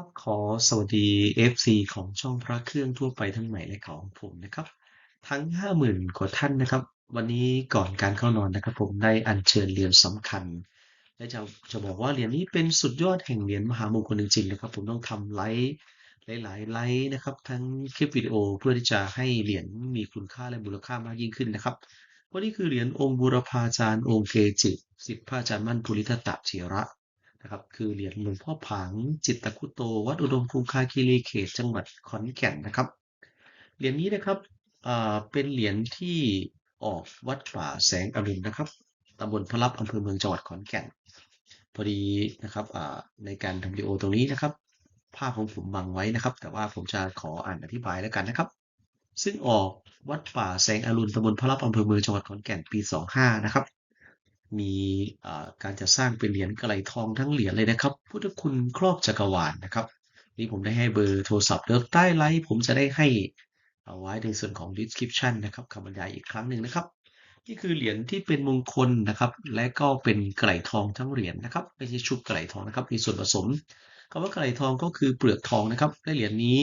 ครับขอสวัสดี FC ของช่องพระเครื่องทั่วไปทั้งใหม่และของผมนะครับ ทั้ง 50,000กว่าท่านนะครับ วันนี้ก่อนการเข้านอนนะครับ ผมได้อัญเชิญเหรียญสำคัญ และจะจะบอกว่าเหรียญนี้เป็นสุดยอดแห่งเหรียญมหามงคลจริงๆนะครับ ผมต้องทำไลฟ์หลายๆไลฟ์นะครับ ทั้งคลิปวิดีโอเพื่อที่จะให้เหรียญมีคุณค่าและมูลค่ามากยิ่งขึ้นนะครับวันนี้คือเหรียญองค์บูรพาจารย์องค์เกจิสิทธิพระอาจารย์มั่นภูริทัตตะเถระ นะครับคือเหรียญหลวงพ่อผางจิตตะคุโต วัดอุดมคงคาคีรีเขตจังหวัดขอนแก่นนะครับ เหรียญนี้นะครับเป็นเหรียญที่ออกวัดป่าแสงอรุณนะครับตำบลพระลับอำเภอเมืองจังหวัดขอนแก่น พอดีนะครับในการทำวิดีโอตรงนี้นะครับ ภาพของผมบังไว้นะครับ แต่ว่าผมจะขออ่านอธิบายแล้วกันนะครับ ซึ่งออกวัดป่าแสงอรุณตำบลพระลับอำเภอเมืองจังหวัดขอนแก่นปี 25นะครับ มีการจะสร้างเป็นเหรียญกระไหลทองทั้งเหรียญเลยนะครับ พุทธคุณครอบจักรวาลนนะครับ นี่ผมได้ให้เบอร์โทรศัพท์เดี๋ยใต้ไลฟ์ผมจะได้ให้เอาไว้ในส่วนของ description นะครับคำบรรยายอีกครั้งหนึ่งนะครับ นี่คือเหรียญที่เป็นมงคลนะครับ และก็เป็นกระไหลทองทั้งเหรียญนะครับไม่ใช่ชุบกระไหลทองนะครับ มีส่วนผสมคำว่ากระไหลทองก็คือเปลือกทองนะครับและเหรียญนี้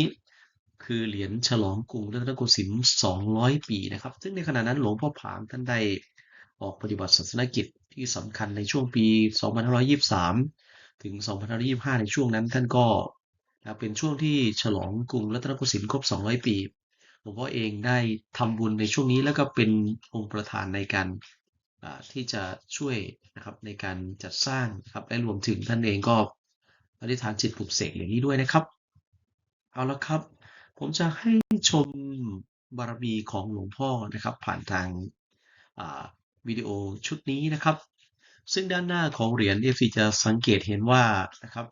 คือเหรียญฉลองกรุงรัตนโกสินทร์200 ปีนะครับ ซึ่งในขณะนั้นหลวงพ่อผางท่านได้ ออกปฏิบัติศาสนกิจที่สำคัญในช่วงปี 2523 ถึง 2525 ในช่วงนั้นท่านก็เป็นช่วงที่ฉลองกรุงรัตนโกสินทร์ครบ 200 ปีหลวงพ่อเองได้ทำบุญในช่วงนี้แล้วก็เป็นองค์ประธานในการที่จะช่วยนะครับในการจัดสร้างครับและรวมถึงท่านเองก็อธิษฐานจิตปลุกเสกอย่างนี้ด้วยนะครับ เอาละครับ ผมจะให้ชมบารมีของหลวงพ่อนะครับ ผ่านทาง วิดีโอชุดนี้นะครับ ซึ่งด้านหน้าของเหรียญ FC จะสังเกตเห็นว่านะครับ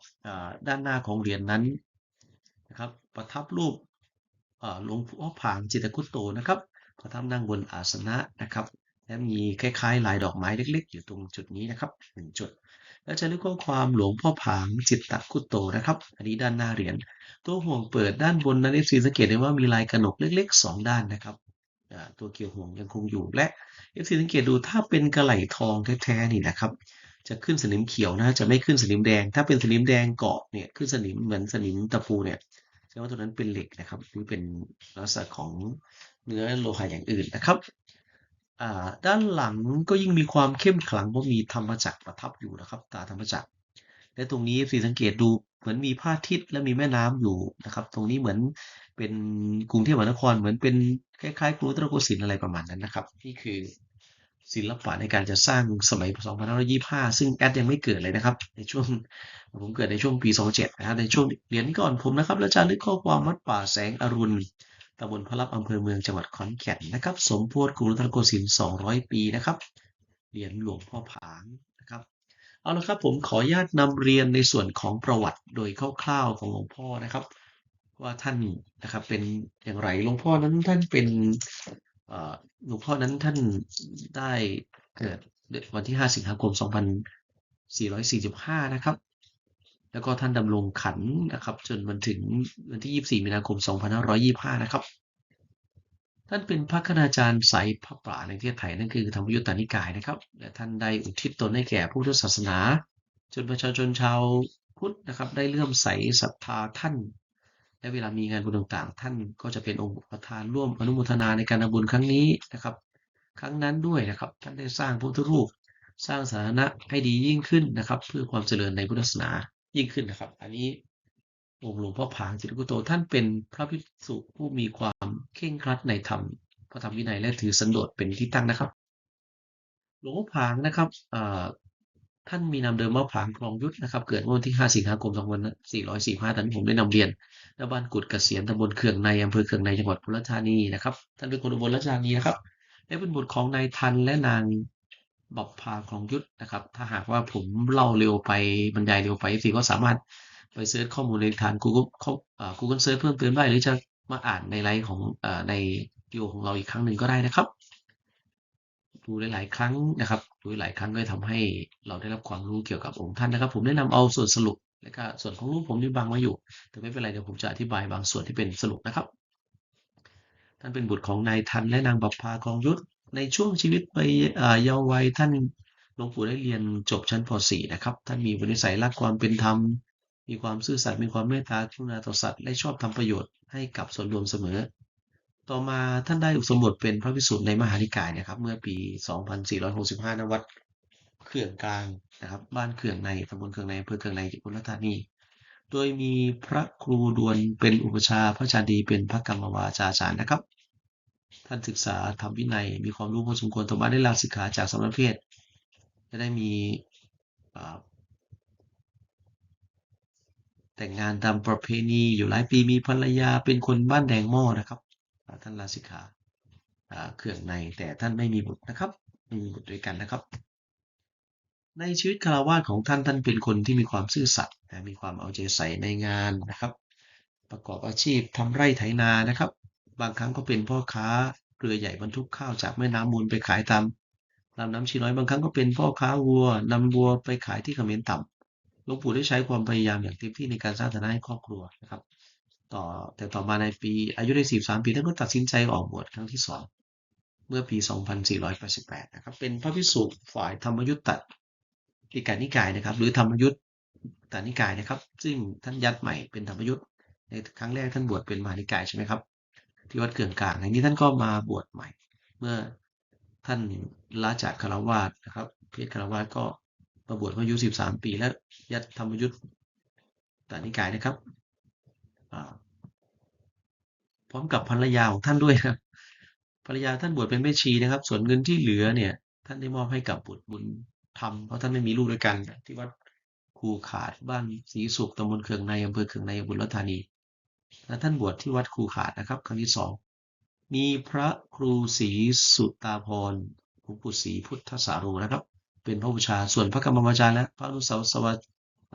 ด้านหน้าของเหรียญนนั้นนะครับ ประทับรูปหลวงพ่อผางจิตกุตโตนะครับประทับนั่งบนอาสนะนะครับและมีคล้ายๆ ลายดอกไม้เล็ก ๆ อยู่ตรงจุดนี้นะครับหนึ่งจุด และจะเรียกข้อความหลวงพ่อผางจิตตกุตโตนะครับ อันนี้ด้านหน้าเหรียญตัวห่วงเปิดด้านบนนั้น FC สังเกตได้ว่ามีลายกระหนกเล็ก ๆ 2 ด้านนะครับ ตัวเกี่ยวห่วงยังคงอยู่และเอฟซีสังเกตดูถ้าเป็นกระไหลทองแท้ๆนี่นะครับ จะขึ้นสนิมเขียวนะจะไม่ขึ้นสนิมแดง ถ้าเป็นสนิมแดงเกาะเนี่ยขึ้นสนิมเหมือนสนิมตะปูเนี่ยแสดงว่าตัวนั้นเป็นเหล็กนะครับหรือเป็นลักษณะของเนื้อโลหะอย่างอื่นนะครับด้านหลังก็ยิ่งมีความเข้มขลังเพราะมีธรรมจักรประทับอยู่นะครับ ตาธรรมจักร และตรงนี้สีสังเกตดูเหมือนมีพระอาทิตย์และมีแม่น้ำอยู่นะครับ ตรงนี้เหมือนเป็นกรุงเทพมหานครเหมือนเป็นคล้ายๆกรุงรัตนโกสินทร์อะไรประมาณนั้นนะครับนี่คือศิลปะในการจะสร้างสมัย 2525 ซึ่งแอดยังไม่เกิดเลยนะครับ ในช่วงผมเกิดในช่วงปี 27 นะครับ ในช่วงเหรียญก่อนผมนะครับแล้วจะลึกข้อความวัดป่าแสงอรุณตำบลพระลับอำเภอเมืองจังหวัดขอนแก่นนะครับ สมโพธิกรุงรัตนโกสินทร์ 200 ปีนะครับ เหรียญหลวงพ่อผาง เอาละครับผมขออนุญาตนำเรียนในส่วนของประวัติโดยคร่าวๆของหลวงพ่อนะครับ ว่าท่านนะครับเป็นอย่างไรหลวงพ่อนั้นท่านเป็นหลวงพ่อนั้นท่านได้เกิดวันที่ 5 สิงหาคม 2445 นะครับ แล้วก็ท่านดำรงขันนะครับ จนวันถึงวันที่ 24 มีนาคม 2525 นะครับ ท่านเป็นพระคณาจารย์สายพระป่าในประเทศไทยนั่นคือธรรมยุตตานิกายนะครับ และท่านได้อุทิศตนให้แก่พุทธศาสนา จนประชาชนชาวพุทธนะครับ ได้เลื่อมใสศรัทธาท่าน และเวลามีงานบุญต่างๆ ท่านก็จะเป็นองค์ประธานร่วมอนุโมทนาในการทำบุญครั้งนี้นะครับ ครั้งนั้นด้วยนะครับ ท่านได้สร้างพุทธรูป สร้างสาธารณะให้ดียิ่งขึ้นนะครับ เพื่อความเจริญในพุทธศาสนายิ่งขึ้นนะครับ อันนี้ องค์หลวงพ่อผางจิตกุโตท่านเป็นพระภิกษุผู้มีความเข่งครัดในธรรมพระธรรมวินัยและถือสันโดษเป็นที่ตั้งนะครับ หลวงพ่อผางนะครับท่านมีนามเดิมว่าผางคลองยุทธนะครับ เกิดเมื่อวันที่ 5 สิงหาคม 2445ตอนนี้ผมได้นำเรียนณบ้านกุดเกษียณตำบลเคืองในอำเภอเคืองในจังหวัดพุทธานีนะครับ ท่านเป็นคนอุบลราชธานีนะครับ และเป็นบุตรของนายทันและนางบัพพาคลองยุทธนะครับ ถ้าหากว่าผมเล่าเร็วไปบรรยายเร็วไปสิก็สามารถ ไปเซิร์ชข้อมูลในทาง Google อ่า Google เซิร์ชเพิ่มเติมได้หรือจะมาอ่านในไลฟ์ของอในวิดีโอของเราอีกครั้งหนึ่งก็ได้นะครับ ดูหลายๆครั้งนะครับ ดูหลายครั้งก็ทำให้เราได้รับความรู้เกี่ยวกับองค์ท่านนะครับ ผมแนะนำเอาส่วนสรุปและก็ส่วนของรูปผมนี่บางไว้อยู่แต่ไม่เป็นไรเดี๋ยวผมจะอธิบายบางส่วนที่เป็นสรุปนะครับท่านเป็นบุตรของนายทันและนางบัพพากองยุทธในช่วงชีวิตไปเยาว์วัยท่านหลวงปู่ได้เรียนจบชั้นป .4 นะครับ ท่านมีวิสัยรักความเป็นธรรม มีความซื่อสัตย์มีความเมตตากรุณาต่อสัตว์และชอบทำประโยชน์ให้กับส่วนรวมเสมอ ต่อมาท่านได้อุปสมบทเป็นพระภิกษุในมหานิกายนะครับ เมื่อปี 2465ณวัดเขื่องกลางนะครับ บ้านเขื่องในตำบลเขื่องในอำเภอเขื่องในจังหวัดอุบลราชธานีโดยมีพระครูดวนเป็นอุปชาพระอาจารย์ดีเป็นพระกรรมวาจาจารย์นะครับ ท่านศึกษาธรรมวินัยมีความรู้พอสมควรต่อมาได้ลาสิกขาจากสมณเพศจะได้มี แต่งงานตามประเพณีอยู่หลายปีมีภรรยาเป็นคนบ้านแดงหม้อนะครับ ท่านลาสิกขาเครื่องในแต่ท่านไม่มีบุตรนะครับไม่มีบุตรด้วยกันนะครับ ในชีวิตคารวาสของท่านท่านเป็นคนที่มีความซื่อสัตย์มีความเอาใจใส่ในงานนะครับ ประกอบอาชีพทำไร่ไถนานะครับ บางครั้งก็เป็นพ่อค้าเรือใหญ่บรรทุกข้าวจากแม่น้ำมูลไปขายตามลำน้ำชีน้อยบางครั้งก็เป็นพ่อค้าวัวนำวัวไปขายที่เขมรต่ำ หลวงปู่ได้ใช้ความพยายามอย่างเต็มที่ในการสร้างฐานะให้ครอบครัวนะครับ ต่อแต่ต่อมาในปีอายุได้ 43 ปีท่านก็ตัดสินใจออกบวชครั้งที่สองเมื่อปี 2488 นะครับ เป็นพระภิกษุฝ่ายธรรมยุตตติกานิกายนะครับ หรือธรรมยุตตานิกายนะครับ ซึ่งท่านยัดใหม่เป็นธรรมยุตในครั้งแรกท่านบวชเป็นมหานิกายใช่ไหมครับ ที่วัดเกื่องกลางในนี้ท่านก็มาบวชใหม่ เมื่อท่านลาจากคารวาสนะครับเพศคารวาสก็ มาบวชเมื่ออายุ13ปี แล้วยัดธรรมยุตตานิกายนะครับพร้อมกับภรรยาของท่านด้วยครับภรรยาท่านบวชเป็นแม่ชีนะครับ ส่วนเงินที่เหลือเนี่ย ท่านได้มอบให้กับบุตรบุญธรรมเพราะท่านไม่มีลูกด้วยกัน ที่วัดคูขาดบ้านศรีสุขตำบลเคืองในอำเภอเคืองในอุบลราชธานีและท่านบวชที่วัดคูขาดนะครับ ครั้งที่สองมีพระครูศรีสุตาพรหลวงปู่ศรีพุทธสาโรนะครับ เป็นพระบูชา ส่วนพระกรรมวาจารและพระอนุสาวสว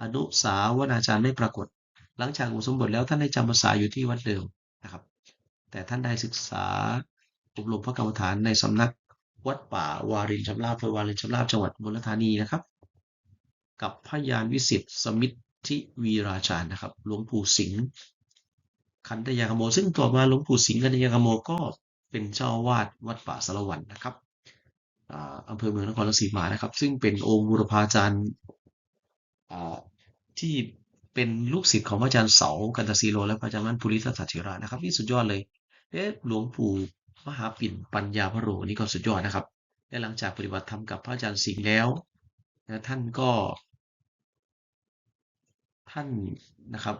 อนุสาวนาจารย์ไม่ปรากฏ หลังจากอุปสมบทแล้วท่านได้จำพรรษาอยู่ที่วัดเดิมนะครับ แต่ท่านได้ศึกษาอบรมพระกรรมฐานในสำนักวัดป่าวารินชำราบอำเภอวารินชำราบจังหวัดอุบลราชธานีนะครับ กับพยานวิสิตสมิทธิวีราจารย์นะครับ หลวงปู่สิงห์คันธยากโม ซึ่งต่อมาหลวงปู่สิงห์คันธยากโมก็เป็นเจ้าวาสวัดป่าสารวันนะครับ อำเภอเมืองนครราชสีมานะครับ ซึ่งเป็นองค์บุรพาจารย์ที่เป็นลูกศิษย์ของพระอาจารย์เสากันตสีโลและพระอาจารย์มั่นภูริทัตถิระนะครับนี่สุดยอดเลยเอ๊ะหลวงปู่มหาปิ่นปัญญาพะโรนี่ก็สุดยอดนะครับและหลังจากปฏิบัติธรรมกับพระอาจารย์สิงห์แล้วนะท่านก็ ท่านนะครับ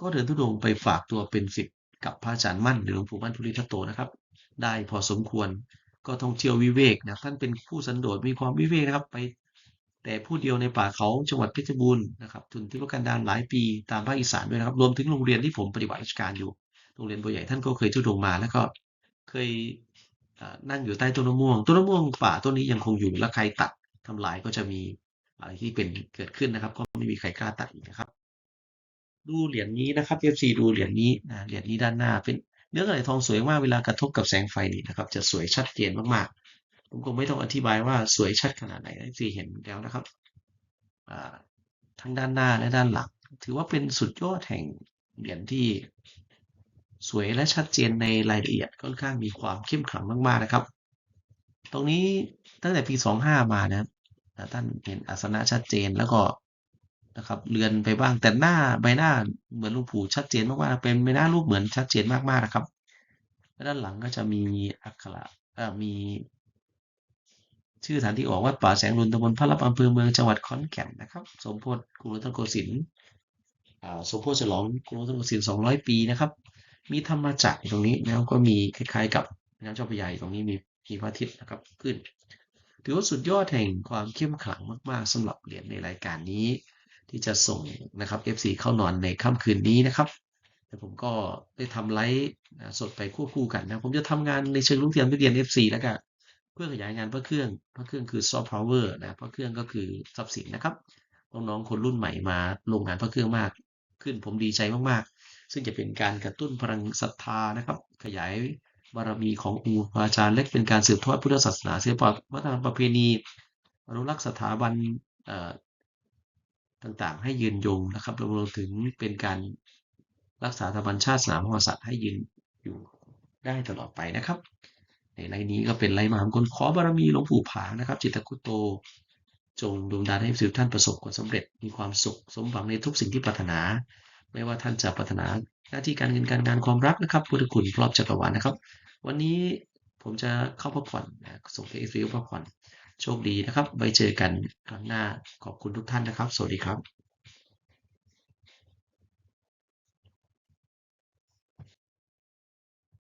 ก็เดินทุดงค์ไปฝากตัวเป็นศิษย์กับพระอาจารย์มั่นหรือหลวงปู่มั่นทุริทัตโตนะครับ ได้พอสมควร ก็ท่องเที่ยววิเวกนะท่านเป็นผู้สันโดษมีความวิเวกนะครับ ไปแต่ผู้เดียวในป่าเขาจังหวัดเพชรบูรณ์นะครับทุนที่ระกันดารหลายปีตามภาคอีสานด้วยนะครับ รวมถึงโรงเรียนที่ผมปฏิบัติราชการอยู่ โรงเรียนบัวใหญ่ท่านก็เคยทุดงมาแล้วก็เคยนั่งอยู่ใต้ต้นมะม่วงต้นมะม่วงป่าต้นนี้ยังคงอยู่และใครตัดทำลายก็จะมีอะไรที่เป็นเกิดขึ้นนะครับ ก็ไม่มีใครกล้าตัดอีกนะครับ ดูเหรียญนี้นะครับ FC ดูเหรียญนี้นะเหรียญนี้ด้านหน้าเป็น เนื้อกระไหลทองสวยมากเวลากระทบกับแสงไฟนี่นะครับ จะสวยชัดเจนมากๆ ผมคงไม่ต้องอธิบายว่าสวยชัดขนาดไหน FC เห็นแล้วนะครับทั้งด้านหน้าและด้านหลัง ถือว่าเป็นสุดยอดแห่งเหรียญที่สวยและชัดเจนในรายละเอียดค่อนข้างมีความเข้มขลังมากๆนะครับ ตรงนี้ตั้งแต่ปี 25 มานะครับอ่าท่านเห็นอาสนะชัดเจนแล้วก็ นะครับ เลือนไปบ้างแต่หน้าใบหน้าเหมือนหลวงปู่ชัดเจนมากๆเป็นใบหน้ารูปเหมือนชัดเจนมากๆนะครับและด้านหลังก็จะมีอักขระมี ชื่อฐานที่ออกวัดป่าแสงลุนตำบลพระรับอำเภอเมืองจังหวัดขอนแก่นนะครับ สมโพธิกรุงรัตนโกสินทร์สมโพธิฉลองกรุงรัตนโกสินทร์200 ปีนะครับ มีธรรมจักรตรงนี้แล้วก็มีคล้ายๆ กับน้ำเจ้าพระยาตรงนี้มีมีพระอาทิตย์นะครับขึ้น ถือว่าสุดยอดแห่งความเข้มขลังมากๆสำหรับเหรียญในรายการนี้ ที่จะส่งนะครับ FC เข้านอนในค่ำคืนนี้นะครับ แต่ผมก็ได้ทำไลฟ์สดไปควบคู่กันนะ ผมจะทำงานในเชิงลุกเรียนเรียน FC แล้วก็เพื่อขยายงานพระเครื่องพระเครื่องคือซอฟต์พาวเวอร์นะพระเครื่องก็คือทรัพย์สินนะครับน้องๆคนรุ่นใหม่มาลงงานพระเครื่องมาก ขึ้นผมดีใจมากๆ ซึ่งจะเป็นการกระตุ้นพลังศรัทธานะครับ ขยายบารมีขององค์พระอาจารย์เล็กเป็นการสืบทอดพุทธศาสนาศิลปะวัฒนธรรมประเพณีอนุรักษ์สถาบัน ต่างๆ ให้ยืนยงนะครับรวมถึงเป็นการรักษาสถาบันชาติสนาพระมหากษัตร์ให้ยืนอยู่ได้ตลอดไปนะครับ ในไลน์นี้ก็เป็นไลน์มหามงคลขอบารมีหลวงปู่ผางนะครับ จิตรคุโต จงดลดาลให้ทุกท่านประสบความสำเร็จมีความสุข สมหวังในทุกสิ่งที่ปรารถนา ไม่ว่าท่านจะปรารถนาหน้าที่การเงินการงานความรักนะครับพุทธคุณครอบจักรวาลนะครับ วันนี้ผมจะเข้าพักผ่อนนะส่งไปเอฟซีพักผ่อน โชคดีนะครับ ไว้เจอกันครั้งหน้าขอบคุณทุกท่านนะครับ สวัสดีครับ